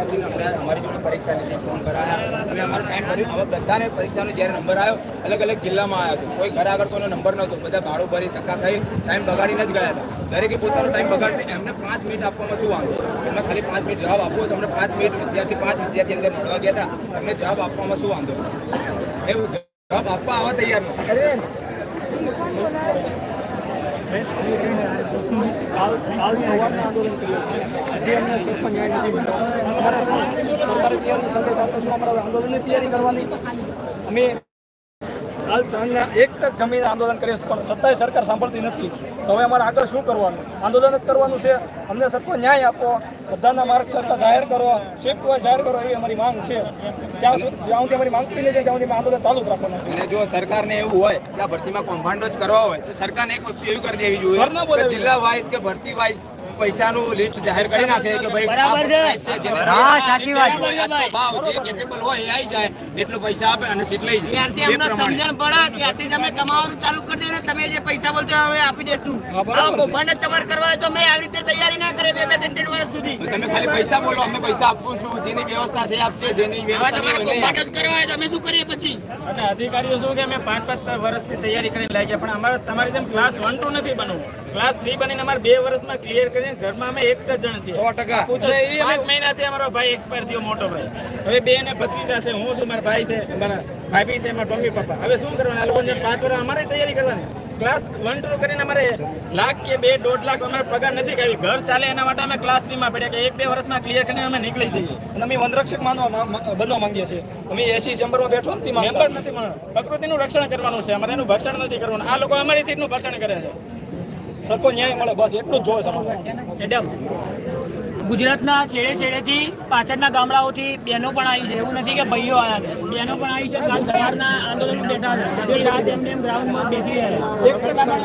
સુધી અમને અમારી જોડે પરીક્ષા લીધી ફોન કરાયા અને અમારો ટાઈમ ભર્યું. હવે બધાને પરીક્ષાનો જ્યારે નંબર આવ્યો, અલગ અલગ જિલ્લામાં આવ્યો હતો. કોઈ ઘર આગળ કોઈનો નંબર નહોતો. બધા ભાડું ભરી, ધક્કા ખાઈ ટાઈમ બગાડીને જ ગયા હતા. દરેકે પોતાનો ટાઈમ બગાડી એમને પાંચ મિનિટ આપવામાં શું વાંધો? એમને ખાલી પાંચ મિનિટ જવાબ આપવો તમને પાંચ મિનિટ વિદ્યાર્થી, પાંચ વિદ્યાર્થી અંદર મળવા ગયા હતા. એમને જવાબ આપવામાં શું વાંધો? એવું જવાબ આપવા આવવા તૈયાર નથી કાલ સવારના આંદોલન કર્યું છે. હજી મળ્યો અમારે શું તૈયારી કરવાની અમે કાલ સાંજના એક જ જમીન આંદોલન કરીએ પણ સત્તાએ સરકાર સાંભળતી નથી. તો હવે અમારે આગળ શું કરવાનું? આંદોલન જ કરવાનું છે? અમને સરખો ન્યાય આપો બધાના માર્ગ સરકાર જાહેર કરો વાઇઝ જાહેર કરો એવી અમારી માંગ છે. ત્યાં સુધી જ્યાં સુધી અમારી માંગ પૂરી નહીં ત્યાં સુધી આંદોલન ચાલુ જ રાખવાના છે અને જો સરકારને એવું હોય કે ભરતીમાં કૌભાંડો જ કરવા હોય તો સરકારને એક વસ્તુ એવી કરી દેવી જોઈએ જિલ્લા વાઇઝ કે ભરતી વાઇઝ પૈસાનું લિસ્ટ જાહેર કરી નાખે કે ભાઈ હા, સાચી વાત. આટલો ભાવ જે capable હોય એ આવી જાય એટલો પૈસા આપે અને સીટ લઈ જાય. ત્યારથી અમને સમજણ પડે ત્યારથી અમે કમાવાનું ચાલુ કરી દે ને તમે જે પૈસા બોલતો હવે આપી દેશું. જ તમારે કરવા હોય તો મેં આવી રીતે તૈયારી ના કરે બે બે ત્રણ ત્રણ વર્ષ સુધી. તમે ખાલી પૈસા બોલો અમે પૈસા આપું છું જેની વ્યવસ્થા છે આપશે જેની વ્યવસ્થા જ કરવા હોય તો અમે શું કરીએ પછી? અને અધિકારીઓ શું કે અમે પાંચ પાંચ વર્ષથી તૈયારી કરીને લાગ્યા પણ અમારે તમારી જેમ ક્લાસ વન ટુ નથી બનવું. ક્લાસ થ્રી બનીને અમારે બે વર્ષમાં ક્લિયર કરીને ઘરમાં અમે એક જ જણ છીએ. સો ટકા. પાંચ મહિનાથી અમારો ભાઈ એક્સપાયર થયો મોટો ભાઈ. હવે બે ને ભત્રીજા છે હું છું મારા ભાઈ છે મારા ભાભી છે મારા મમ્મી પપ્પા. હવે શું કરવાનું? લોકોને પાંચ વર્ષ અમારે તૈયારી કરવાની. ક્લાસ વન ટુ કરીને અમારે લાખ કે બે દોઢ લાખ અમારે પગાર નથી કાઢી ઘર ચાલે એના માટે અમે ક્લાસ થ્રીમાં પડ્યા કે એક બે વર્ષમાં ક્લિયર કરીને અમે નીકળી જઈએ. અને અમે વનરક્ષક માનવા બનવા માંગીએ છીએ. અમે એસી ચેમ્બરમાં બેઠો નથી મેમ્બર નથી પણ પ્રકૃતિનું રક્ષણ કરવાનું છે. અમારે એનું ભક્ષણ નથી કરવાનું. આ લોકો અમારી સીટનું ભક્ષણ કરે છે. સરખો ન્યાય મળે બસ એટલું જ જોવે છે ગુજરાતના છેડે છેડેથી પાછળના ગામડાઓથી બહેનો પણ આવી છે. એવું નથી કે ભાઈઓ આવ્યા છે. બહેનો પણ આવી છે. કાલ સવારના આંદોલન બેઠા છે. રાત એમને એમ ગ્રાઉન્ડમાં બેસી રહ્યા છે. એક ટકા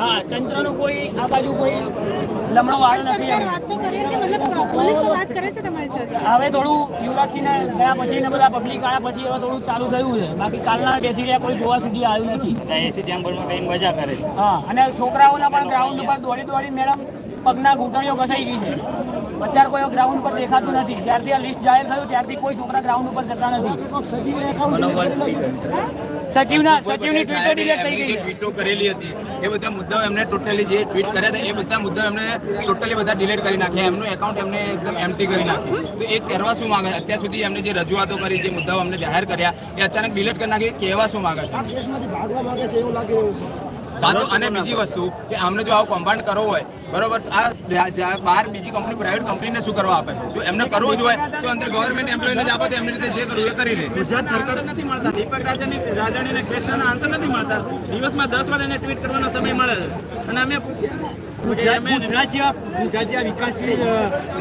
હા તંત્રનો કોઈ આ બાજુ કોઈ લમણો વાળો નથી વાત તો કરે છે. મતલબ પોલીસ તો વાત કરે છે તમારી સાથે. હવે થોડું યુવરાજસિંહને ગયા પછી ને બધા પબ્લિક આવ્યા પછી હવે થોડું ચાલુ થયું છે. બાકી કાલના બેસી રહ્યા કોઈ જોવા સુધી આવ્યું નથી. એસી ચેમ્બરમાં કઈ મજા કરે છે. હા અને છોકરાઓના પણ ગ્રાઉન્ડ ઉપર દોડી દોડી મેડમ પગના ઘૂંટણીઓ ઘસાઈ ગઈ છે. અત્યારે કોઈ ગ્રાઉન્ડ પર દેખાતું નથી. જ્યારથી આ લિસ્ટ જાહેર થયું ત્યારથી કોઈ છોકરા ગ્રાઉન્ડ ઉપર જતા નથી. સચિવના સચિવની ટ્વીટો ડિલીટ થઈ ગઈ છે. ટ્વીટો કરેલી હતી એ બધા મુદ્દાઓ એમને ટોટલી જે ટ્વીટ કર્યા હતા એ બધા મુદ્દાઓ એમને ટોટલી બધા ડિલીટ કરી નાખ્યા. એમનું એકાઉન્ટ એમને એકદમ એમટી કરી નાખ્યું. તો એ કહેવા શું માંગે અત્યાર સુધી એમને જે રજૂઆતો કરી જે મુદ્દાઓ અમને જાહેર કર્યા એ અચાનક ડિલીટ કરી નાખી કહેવા શું માંગે છે. હા તો અને બીજી વસ્તુ કે આમને જો આવું કૌભાંડ કરવું હોય બરોબર આ બહાર બીજી કંપની પ્રાઇવેટ કંપનીને શું કરવા આપે? જો એમને કરવું જ હોય તો અંદર ગવર્મેન્ટ એમ્પ્લોયને જ આપો તો એમની રીતે જે કરવું એ કરી લે. ગુજરાત સરકાર નથી મળતા. દીપક રાજાની રાજાણીને ક્વેશ્ચનના આન્સર નથી મળતા. દિવસમાં દસ વાર એને ટ્વીટ કરવાનો સમય મળે છે. અને અમે ગુજરાત જેવા ગુજરાત જેવા વિકાસશીલ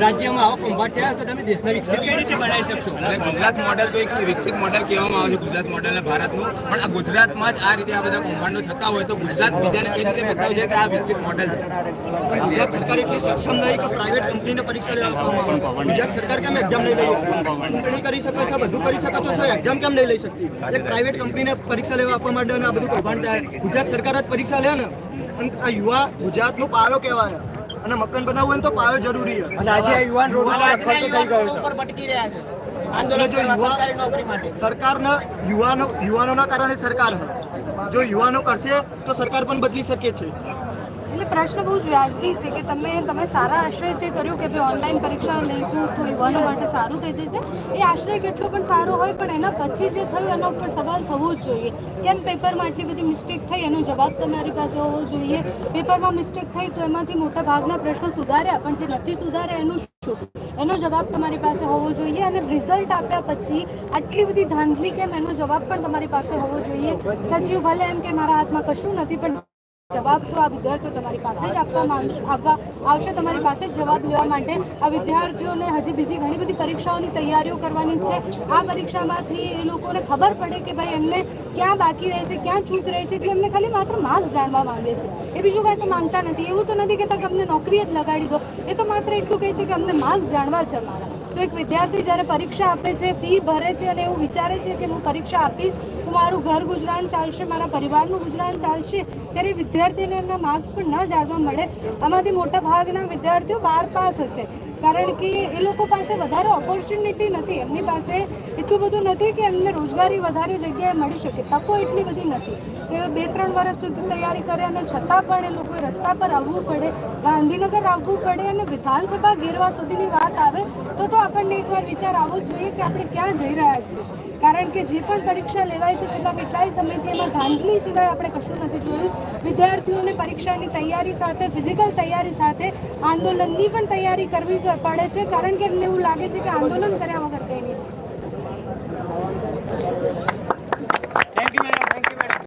રાજ્યમાં આવો કૌભાંડ થયા તો તમે દેશને વિકસિત કઈ રીતે બનાવી શકશો? અને ગુજરાત મોડેલ તો એક વિકસિત મોડેલ કહેવામાં આવે છે ગુજરાત મોડેલ ભારતનું. પણ આ ગુજરાતમાં જ આ રીતે આ બધા કૌભાંડો થતા હોય તો ગુજરાત બીજાને કઈ રીતે બતાવે છે કે આ વિકસિત મોડેલ છે? ગુજરાત સરકાર એટલી સક્ષમ નહીં કે પ્રાઇવેટ કંપનીને પરીક્ષા લેવા આપવામાં આવે. ગુજરાત સરકાર કેમ એક્ઝામ નહીં લઈ ચૂંટણી કરી શકો છો બધું કરી શકો છો એક્ઝામ કેમ નહીં લઈ શકતી? એક પ્રાઇવેટ કંપનીને પરીક્ષા લેવા આપવા માટે અને આ બધું કૌભાંડ થાય. ગુજરાત સરકાર જ પરીક્ષા લે ને. અને આ યુવા ગુજરાતનો પાયો કહેવાય. અને મકાન બનાવવું હોય તો પાયો જરૂરી છે. અને આજે યુવાન રોડ ઉપર ભટકી રહ્યા છે. આંદોલન સરકારી નોકરી માટે. સરકારના યુવાનો યુવાનોના કારણે સરકાર જો યુવાનો કરશે તો સરકાર પણ બદલી શકે છે. એટલે પ્રશ્ન બહુ જ વ્યાજબી છે કે તમે તમે સારા આશ્રયથી કર્યું કે ભાઈ ઓનલાઈન પરીક્ષા લઈશું તો યુવાનો માટે સારું થઈ જશે? એ આશ્રય કેટલો પણ સારો હોય પણ એના પછી જે થયું એના ઉપર સવાલ થવો જ જોઈએ. કેમ પેપરમાં આટલી બધી મિસ્ટેક થઈ? એનો જવાબ તમારી પાસે હોવો જોઈએ. પેપરમાં મિસ્ટેક થઈ તો એમાંથી મોટા ભાગના પ્રશ્નો સુધાર્યા, પણ જે નથી સુધાર્યા એનું એનો જવાબ તમારી પાસે હોવો જોઈએ અને રિઝલ્ટ આપ્યા પછી આટલી બધી ધાંધલી કેમ એનો જવાબ પણ તમારી પાસે હોવો જોઈએ. સચિવ ભલે એમ કે મારા હાથમાં કશું નથી, પણ જવાબ તો આ વિદ્યાર્થીઓ તમારી પાસે જ આપવામાં આવવા આવશે તમારી પાસે જ જવાબ લેવા માટે. આ વિદ્યાર્થીઓને હજી બીજી ઘણી બધી પરીક્ષાઓની તૈયારીઓ કરવાની છે. આ પરીક્ષામાંથી એ લોકોને ખબર પડે કે ભાઈ એમને ક્યાં બાકી રહે છે, ક્યાં ચૂક રહે છે, એટલે એમને ખાલી માત્ર માર્ક્સ જાણવા માંગે છે. એ બીજું કાંઈ તો માંગતા નથી. એવું તો નથી કે કે અમને નોકરી જ લગાડી દો. એ તો માત્ર એટલું કહે છે કે અમને માર્ક્સ જાણવા છે મારા તો એક વિદ્યાર્થી જ્યારે પરીક્ષા આપે છે ફી ભરે છે અને એવું વિચારે છે કે હું પરીક્ષા આપીશ, તો મારું ઘર ગુજરાન ચાલશે, મારા પરિવારનું ગુજરાન ચાલશે, ત્યારે વિદ્યાર્થીને એમના માર્ક્સ પણ ન જાણવા મળે. આમાંથી મોટા ભાગના વિદ્યાર્થીઓ બાર પાસ હશે. કારણ કે એ લોકો પાસે વધારે ઓપોર્ચ્યુનિટી નથી. એમની પાસે એટલું બધું નથી કે એમને રોજગારી વધારે જગ્યાએ મળી શકે. તકો એટલી બધી નથી તે બે ત્રણ વર્ષ સુધી તૈયારી કરે અને છતાં પણ એ લોકોએ રસ્તા પર આવવું પડે, ગાંધીનગર આવવું પડે અને વિધાનસભા ઘેરવા સુધીની વાત આવે, તો તો આપણને એકવાર વિચાર આવવો જ જોઈએ કે આપણે ક્યાં જઈ રહ્યા છીએ. કારણ કે જે પણ પરીક્ષા લેવાય છે, છેલ્લા કેટલાય સમયથી એમાં ધાંધલી સિવાય આપણે કશું નથી જોયું. વિદ્યાર્થીઓને પરીક્ષાની તૈયારી સાથે ફિઝિકલ તૈયારી સાથે આંદોલનની પણ તૈયારી કરવી પડે છે. કારણ કે એમને એવું લાગે છે કે આંદોલન કર્યા વગર કંઈ નહીં.